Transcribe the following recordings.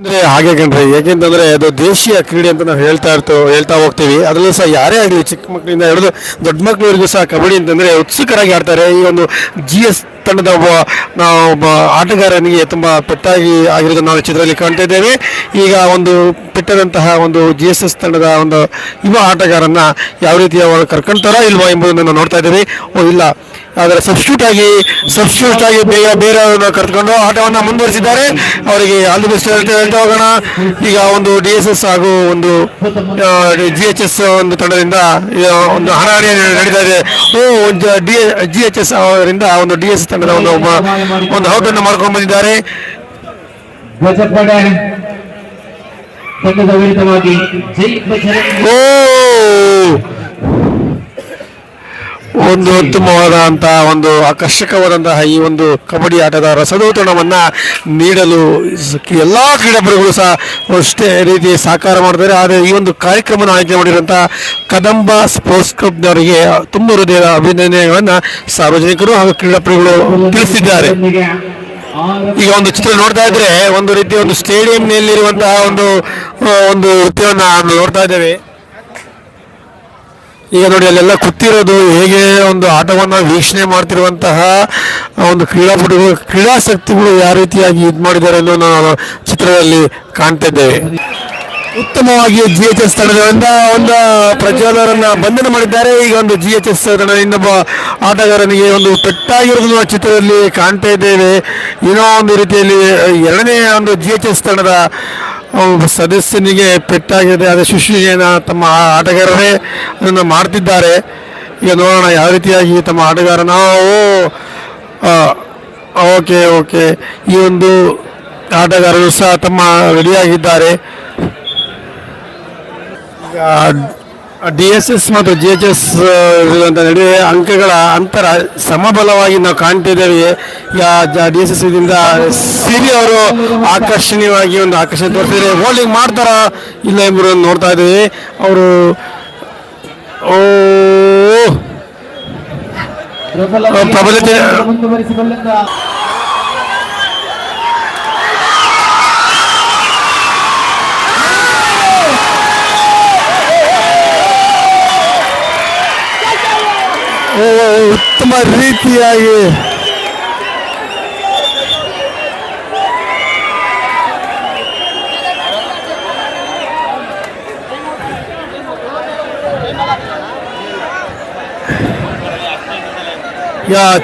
ಅಂದ್ರೆ ಹಾಗೆ ಕಣ್ರಿ ಯಾಕೆಂತಂದ್ರೆ ಅದು ದೇಶೀಯ ಕ್ರೀಡೆ ಅಂತ ನಾವು ಹೇಳ್ತಾ ಇರ್ತೋ, ಹೇಳ್ತಾ ಹೋಗ್ತೀವಿ. ಅದರಲ್ಲೂ ಸಹ ಯಾರೇ ಆಗಲಿ ಚಿಕ್ಕ ಮಕ್ಕಳಿಂದ ಹಿಡಿದು ದೊಡ್ಡ ಮಕ್ಕಳವರೆಗೂ ಸಹ ಕಬಡ್ಡಿ ಅಂತಂದ್ರೆ ಉತ್ಸುಕರಾಗಿ ಆಡ್ತಾರೆ. ಈ ಒಂದು ಜಿ ಎಸ್ ತಂಡದ ಒಬ್ಬ, ನಾವು ಆಟಗಾರನಿಗೆ ತುಂಬಾ ಪೆಟ್ಟಾಗಿ ಆಗಿರೋದನ್ನು ನಾವು ಚಿತ್ರದಲ್ಲಿ ಕಾಣ್ತಾ ಇದ್ದೇವೆ ಈಗ ಒಂದು ಪೆಟ್ಟದಂತಹ ಒಂದು ಜಿ ಎಸ್ ಎಸ್ ತಂಡದ ಒಂದು ಯುವ ಆಟಗಾರನ್ನ ಯಾವ ರೀತಿ ಅವರು ಕರ್ಕೊಂತಾರ ಇಲ್ವಾ ಎಂಬುದನ್ನು ನೋಡ್ತಾ ಇದ್ದೇವೆ. ಓ, ಇಲ್ಲ. ಆದರೆ ಸಬ್ಸ್ಟ್ಯೂಟ್ ಆಗಿ ಸಬ್ಸ್ಟ್ಯೂಟ್ ಆಗಿ ಬೇಗ ಬೇರೆಯವ್ರನ್ನ ಕರೆದುಕೊಂಡು ಆಟವನ್ನು ಮುಂದುವರಿಸಿದ್ದಾರೆ. ಅವರಿಗೆ ಆಲ್ ದಿ ಬೆಸ್ಟ್ ಹೇಳ್ತಾ ಹೇಳ್ತಾ ಹೋಗೋಣ. ಈಗ ಒಂದು ಡಿ ಎಸ್ ಎಸ್ ಹಾಗೂ ಒಂದು ಜಿ ಎಚ್ ಎಸ್ ಒಂದು ತಂಡದಿಂದ ಒಂದು ಹಣಾಹಣಿ ನಡೀತಾ ಇದೆ. ಓ ಒಂದು ಡಿ ಜಿ ಎಚ್ ಎಸ್ ಅವರಿಂದ ಒಂದು ಡಿ ಎಸ್ ತಂಡದ ಒಂದು ಒಂದು ಔಟನ್ನು ಮಾಡ್ಕೊಂಡು ಬಂದಿದ್ದಾರೆ. ಓ ಒಂದು ಉತ್ತಮವಾದಂತಹ ಒಂದು ಆಕರ್ಷಕವಾದಂತಹ ಈ ಒಂದು ಕಬಡ್ಡಿ ಆಟದ ರಸದೌತಣವನ್ನ ನೀಡಲು ಎಲ್ಲಾ ಕ್ರೀಡಾಪಟುಗಳು ಸಹ ಅಷ್ಟೇ ರೀತಿ ಸಹಕಾರ ಮಾಡ್ತಾರೆ. ಆದರೆ ಈ ಒಂದು ಕಾರ್ಯಕ್ರಮವನ್ನು ಆಯ್ಕೆ ಮಾಡಿರುವಂತಹ ಕದಂಬ ಸ್ಪೋರ್ಟ್ಸ್ ಕ್ಲಬ್ನವರಿಗೆ ತುಂಬ ಹೃದಯದ ಅಭಿನಂದನೆಗಳನ್ನ ಸಾರ್ವಜನಿಕರು ಹಾಗೂ ಕ್ರೀಡಾಪಟುಗಳು ತಿಳಿಸಿದ್ದಾರೆ. ಈಗ ಒಂದು ಚಿತ್ರ ನೋಡ್ತಾ ಇದ್ರೆ ಒಂದು ರೀತಿ ಒಂದು ಸ್ಟೇಡಿಯಂನಲ್ಲಿರುವಂತಹ ಒಂದು ಆ, ಒಂದು ವೃತ್ತಿಯನ್ನ ನೋಡ್ತಾ ಇದ್ದೇವೆ. ಈಗ ನೋಡಿ, ಅಲ್ಲೆಲ್ಲ ಕೂತಿರೋದು ಹೇಗೆ ಒಂದು ಆಟವನ್ನ ವೀಕ್ಷಣೆ ಮಾಡ್ತಿರುವಂತಹ ಒಂದು ಕ್ರೀಡಾಪಟುಗಳು ಕ್ರೀಡಾಸಕ್ತಿಗಳು ಯಾವ ರೀತಿಯಾಗಿ ಇದು ಮಾಡಿದ್ದಾರೆ ಅನ್ನೋ ನಾವು ಚಿತ್ರದಲ್ಲಿ ಕಾಣ್ತಾ ಇದ್ದೇವೆ ಉತ್ತಮವಾಗಿ ಜಿ ಎಚ್ ಎಸ್ ತಂಡದಿಂದ ಒಂದು ಪ್ರಜ್ವಲರನ್ನ ಬಂಧನ ಮಾಡಿದ್ದಾರೆ. ಈಗ ಒಂದು ಜಿ ಎಚ್ ಎಸ್ ತಂಡ ಇನ್ನೊಬ್ಬ ಆಟಗಾರನಿಗೆ ಒಂದು ಪೆಟ್ಟಾಗಿರೋದನ್ನ ಚಿತ್ರದಲ್ಲಿ ಕಾಣ್ತಾ ಇದ್ದೇವೆ. ಏನೋ ಒಂದು ರೀತಿಯಲ್ಲಿ, ಎರಡನೇ ಒಂದು ಜಿ ಎಚ್ ಎಸ್ ತಂಡದ ಸದಸ್ಯನಿಗೆ ಪೆಟ್ಟಾಗಿದೆ, ಅದೇ ಸುಶ್ರೀಜನ ತಮ್ಮ ಆಟಗಾರರೇ ಅದನ್ನು ಮಾಡ್ತಿದ್ದಾರೆ. ಈಗ ನೋಡೋಣ ಯಾವ ರೀತಿಯಾಗಿ ತಮ್ಮ ಆಟಗಾರ ಓ ಓಕೆ ಓಕೆ. ಈ ಒಂದು ಆಟಗಾರರು ಸಹ ತಮ್ಮ ರೆಡಿಯಾಗಿದ್ದಾರೆ ಡಿ ಎಸ್ ಎಸ್ ಮತ್ತು ಜಿ ಎಚ್ ಎಸ್ ನಡುವೆ ಅಂಕಗಳ ಅಂತರ ಸಮಬಲವಾಗಿ ನಾವು ಕಾಣ್ತಿದ್ದೇವೆ. ಡಿ ಎಸ್ ಎಸ್ ಸಿರಿ ಅವರು ಆಕರ್ಷಣೀಯವಾಗಿ ಒಂದು ಆಕರ್ಷಣೆ ತೋರಿಸಿದ್ರೆ ಹೋಲ್ಡಿಂಗ್ ಮಾಡ್ತಾರ ಇಲ್ಲ ಎಂಬುದನ್ನು ನೋಡ್ತಾ ಇದ್ದೀವಿ. ಅವರು ಪ್ರಬಲತೆ- ಉತ್ತಮ ರೀತಿಯಾಗಿ.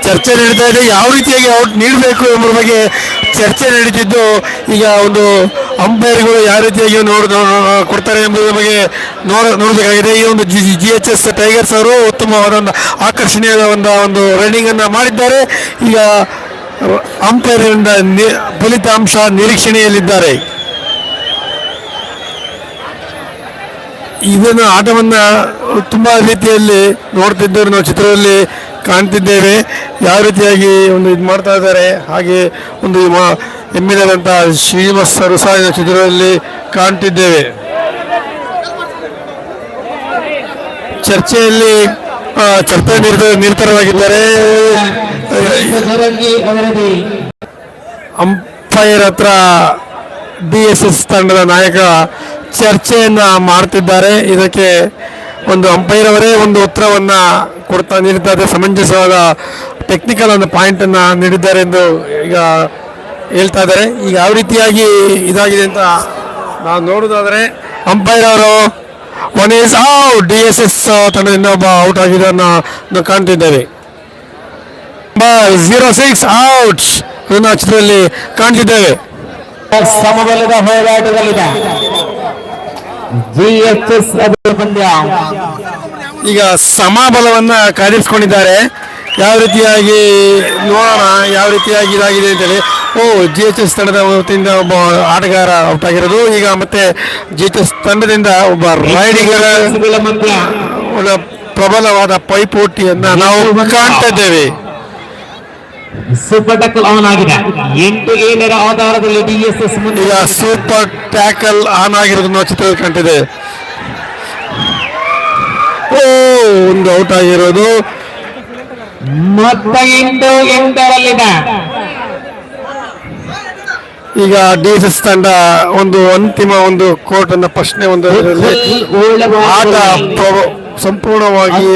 ಚರ್ಚೆ ನಡೀತಾ ಇದೆ. ಯಾವ ರೀತಿಯಾಗಿ ಔಟ್ ನೀಡಬೇಕು ಎಂಬುದ್ರ ಬಗ್ಗೆ ಚರ್ಚೆ ನಡೀತಿದ್ದು ಈಗ ಒಂದು ಅಂಪೈರ್ಗಳು ಯಾವ ರೀತಿಯಾಗಿ ನೋಡ್ ಕೊಡ್ತಾರೆ ಎಂಬುದರ ಬಗ್ಗೆ ನೋಡ ನೋಡಬೇಕಾಗಿದೆ. ಈ ಒಂದು G G H S Tigers ಅವರು ಉತ್ತಮವಾದ ಒಂದು ಆಕರ್ಷಣೀಯವಾದ ಒಂದು ಒಂದು ರನ್ನಿಂಗ್ ಅನ್ನ ಮಾಡಿದ್ದಾರೆ. ಈಗ ಅಂಪೈರ್ ಫಲಿತಾಂಶ ನಿರೀಕ್ಷಣೆಯಲ್ಲಿದ್ದಾರೆ. ಇದನ್ನು ಆಟವನ್ನು ತುಂಬಾ ರೀತಿಯಲ್ಲಿ ನೋಡ್ತಿದ್ದೇವೆ ನಾವು ಚಿತ್ರದಲ್ಲಿ ಕಾಣ್ತಿದ್ದೇವೆ. ಯಾವ ರೀತಿಯಾಗಿ ಒಂದು ಇದು ಮಾಡ್ತಾ ಇದ್ದಾರೆ. ಹಾಗೆ ಒಂದು ಮ- ಹೆಮ್ಮೆಯಾದಂಥ ಸರಸಾಯಿನ ಚಿತ್ರದಲ್ಲಿ ಕಾಣ್ತಿದ್ದೇವೆ. ಚರ್ಚೆಯಲ್ಲಿ ಚರ್ಚೆ ನಿರತ ನಿರತರಾಗಿದ್ದಾರೆ. ಅಂಪೈರ್ ಹತ್ರ ಡಿ ಎಸ್ ಎಸ್ ತಂಡದ ನಾಯಕ ಚರ್ಚೆಯನ್ನ ಮಾಡ್ತಿದ್ದಾರೆ. ಇದಕ್ಕೆ ಒಂದು ಅಂಪೈರ್ ಅವರೇ ಒಂದು ಉತ್ತರವನ್ನ ಕೊಡ್ತಾ ನೀಡಿದ್ದಾರೆ ಸಮಂಜಸವಾದ ಟೆಕ್ನಿಕಲ್ ಒಂದು ಪಾಯಿಂಟ್ ಅನ್ನ ನೀಡಿದ್ದಾರೆ ಎಂದು ಈಗ ಹೇಳ್ತಾ ಇದ್ದಾರೆ. ಈಗ ಯಾವ ರೀತಿಯಾಗಿ ಇದಾಗಿದೆ ಅಂತ ನಾವು ನೋಡೋದಾದ್ರೆ ಅಂಪೈರ್ ಅವರು one is out D S S ತಂಡದಿಂದ ಒಬ್ಬ ಔಟ್ ಆಗಿದ್ದನ್ನು ನಾವು ಕಾಣ್ತಿದ್ದೇವೆ. ಜೀರೋ ಸಿಕ್ಸ್ ಔಟ್ ಅದನ್ನು ಚಿತ್ರದಲ್ಲಿ ಕಾಣ್ತಿದ್ದೇವೆ. ಸಮಬಲದ ಹೋರಾಟದಲ್ಲಿದೆ. ಜಿ ಎಸ್ ಎಸ್ ಪಂದ್ಯ. ಈಗ ಸಮಬಲವನ್ನ ಕಾದಿರಿಸ್ಕೊಂಡಿದ್ದಾರೆ ಯಾವ ರೀತಿಯಾಗಿ ನೋಡೋಣ ಯಾವ ರೀತಿಯಾಗಿ ಇದಾಗಿದೆ ಅಂತೇಳಿ ಓ ಜಿ ಎಚ್ ಎಸ್ ತಂಡದ ವತಿಯಿಂದ ಒಬ್ಬ ಆಟಗಾರ ಔಟ್ ಆಗಿರೋದು ಈಗ ಮತ್ತೆ ಜಿ ಎಚ್ ಎಸ್ ತಂಡದಿಂದ ಒಬ್ಬ ರೈಡಿಗರ ಪ್ರಬಲವಾದ ಪೈಪೋಟಿಯನ್ನ ನಾವು ಕಾಣ್ತಾ ಇದ್ದೇವೆ. ಸೂಪರ್ ಟ್ಯಾಕಲ್ ಆನ್ ಆಗಿದೆ. ಎಂಟು ಏಳರ ಆಧಾರದಲ್ಲಿ ಡಿ ಎಸ್ ಎಸ್ ಮುಂದೆ. ಈಗ ಸೂಪರ್ ಟ್ಯಾಕಲ್ ಆನ್ ಆಗಿರೋದನ್ನ ಚಿತ್ರದಲ್ಲಿ ಕಾಣ್ತಿದೆ. ಓ ಒಂದು ಔಟ್ ಆಗಿರೋದು. ಮೊತ್ತ ಎಂಟು ಎಂಟರಲ್ಲಿದೆ. ಈಗ ಡಿ ಎಸ್ ಎಸ್ ತಂಡ ಒಂದು ಅಂತಿಮ ಒಂದು ಕೋರ್ಟ್ ಅನ್ನ ಪ್ರಶ್ನೆ ಒಂದು ಆಟ ಸಂಪೂರ್ಣವಾಗಿ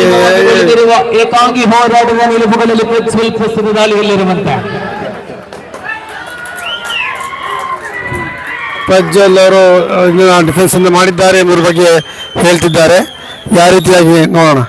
ಏಕಾಂಗಿ ಹೋರಾಟದ ನಿಲುವುಗಳಲ್ಲಿ ಪ್ರಜ್ವಲ್ ದಾಳಿಯಲ್ಲಿರುವಂತೆ. ಪ್ರಜ್ವಲ್ ಅವರು ಡಿಫೆನ್ಸ್ ಅನ್ನು ಮಾಡಿದ್ದಾರೆ ಎಂಬುದ್ರ ಬಗ್ಗೆ ಹೇಳ್ತಿದ್ದಾರೆ. ಯಾವ ರೀತಿಯಾಗಿ ನೋಡೋಣ.